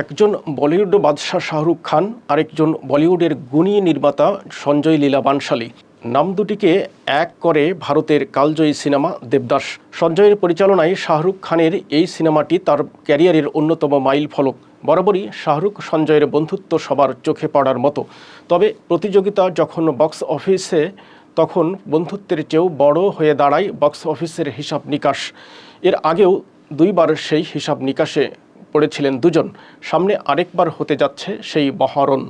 একজন বলিউড বাদশাহ শাহরুখ খান, আরেকজন বলিউডের গুণী নির্মাতা সঞ্জয় লীলা বানশালী। নাম দুটিকে এক করে ভারতের কালজয়ী সিনেমা দেবদাস। সঞ্জয়ের পরিচালনায় শাহরুখ খানের এই সিনেমাটি তার ক্যারিয়ারের অন্যতম মাইল ফলক। বরাবরই শাহরুখ সঞ্জয়ের বন্ধুত্ব সবার চোখে পড়ার মতো। তবে প্রতিযোগিতা যখন বক্স অফিসে, তখন বন্ধুত্বের চেয়েও বড় হয়ে দাঁড়ায় বক্স অফিসের হিসাব নিকাশ। এর আগেও দুইবার সেই হিসাব নিকাশে পড়েছিলেন দুজন। সামনে আরেকবার হতে যাচ্ছে সেই মহারণ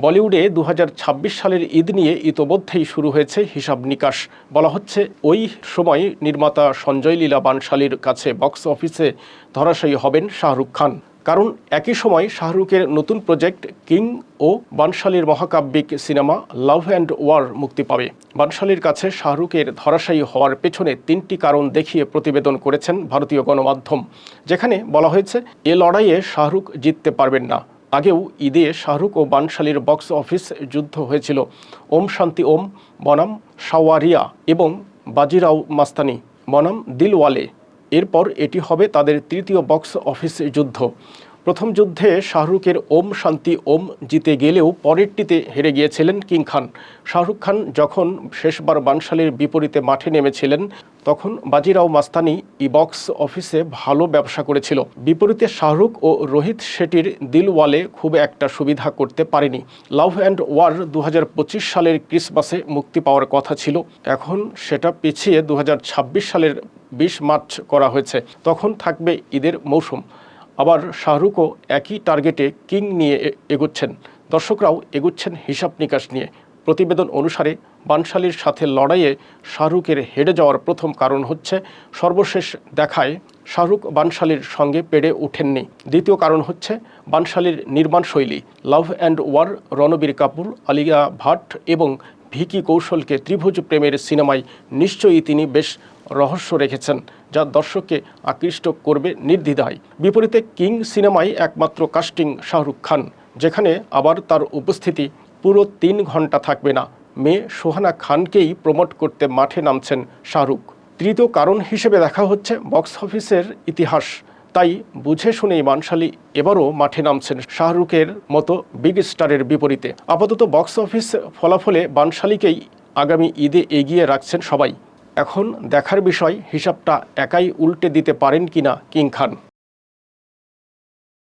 বলিউডে দু হাজার ছাব্বিশ সালের ঈদ নিয়ে ইতোমধ্যেই শুরু হয়েছে হিসাব নিকাশ। বলা হচ্ছে, ওই সময় নির্মাতা সঞ্জয় লীলা বানশালীর কাছে বক্স অফিসে ধরাশায়ী হবেন শাহরুখ খান। কারণ একই সময় শাহরুখের নতুন প্রজেক্ট কিং ও বানশালীর মহাকাব্যিক সিনেমা লাভ অ্যান্ড ওয়ার মুক্তি পাবে। বানশালীর কাছে শাহরুখের ধরাশায়ী হওয়ার পেছনে তিনটি কারণ দেখিয়ে প্রতিবেদন করেছেন ভারতীয় গণমাধ্যম, যেখানে বলা হয়েছে, এ লড়াইয়ে শাহরুখ জিততে পারবেন না। আগেও ঈদে শাহরুখ ও বানশালীর বক্স অফিস যুদ্ধ হয়েছিল। ওম শান্তি ওম, বনাম সাওয়ারিয়া এবং বাজিরাও মাস্তানি, বনাম দিলওয়ালে। এরপর এটি হবে তাদের তৃতীয় বক্স অফিস যুদ্ধ। প্রথম যুদ্ধে শাহরুখের ওম শান্তি ওম জিতে গেলেও পরেরটিতে হেরে গিয়েছিলেন কিং খান। শাহরুখ খান যখন শেষবার বানশালীর বিপরীতে মাঠে নেমেছিলেন, তখন বাজিরাও মাস্তানি ই বক্স অফিসে ভালো ব্যবসা করেছিল। বিপরীতে শাহরুখ ও রোহিত শেটির দিলওয়ালে খুব একটা সুবিধা করতে পারেনি। লাভ অ্যান্ড ওয়ার দু হাজার পঁচিশ সালের ক্রিসমাসে মুক্তি পাওয়ার কথা ছিল। এখন সেটা পিছিয়ে দু হাজার ছাব্বিশ সালের বিশ মার্চ করা হয়েছে। তখন থাকবে ঈদের মৌসুম। আবার শাহরুখও একই টার্গেটে কিং নিয়ে এগুচ্ছেন। দর্শকরাও এগুচ্ছেন হিসাব নিকাশ নিয়ে। প্রতিবেদন অনুসারে বানশালীর সাথে লড়াইয়ে শাহরুখের হেরে যাওয়ার প্রথম কারণ হচ্ছে, সর্বশেষ দেখায় শাহরুখ বানশালীর সঙ্গে পেরে ওঠেননি। দ্বিতীয় কারণ হচ্ছে বানশালীর নির্মাণ শৈলী, love and war, Ranbir Kapoor, Alia Bhatt এবং ভিকি কৌশলকে ত্রিভুজ প্রেমের সিনেমায় নিশ্চয়ই তিনি বেশ রহস্য রেখেছেন। যা দর্শককে আকৃষ্ট করবে নির্দ্বিধায়। বিপরীতে কিং সিনেমায় একমাত্র কাস্টিং শাহরুখ খান, যেখানে আবার তার উপস্থিতি পুরো তিন ঘণ্টা থাকবে না। মেয়ে সোহানা খানকেই প্রমোট করতে মাঠে নামছেন শাহরুখ। তৃতীয় কারণ হিসেবে দেখা হচ্ছে বক্স অফিসের ইতিহাস। তাই বুঝে শুনেই মানশালী এবারও মাঠে নামছেন শাহরুখের মতো বিগ স্টারের বিপরীতে। আপাতত বক্স অফিস ফলাফলে বানশালীকেই আগামী ঈদে এগিয়ে রাখছেন সবাই। এখন দেখার বিষয় হিসাবটা একাই উল্টে দিতে পারেন কিনা কিং খান।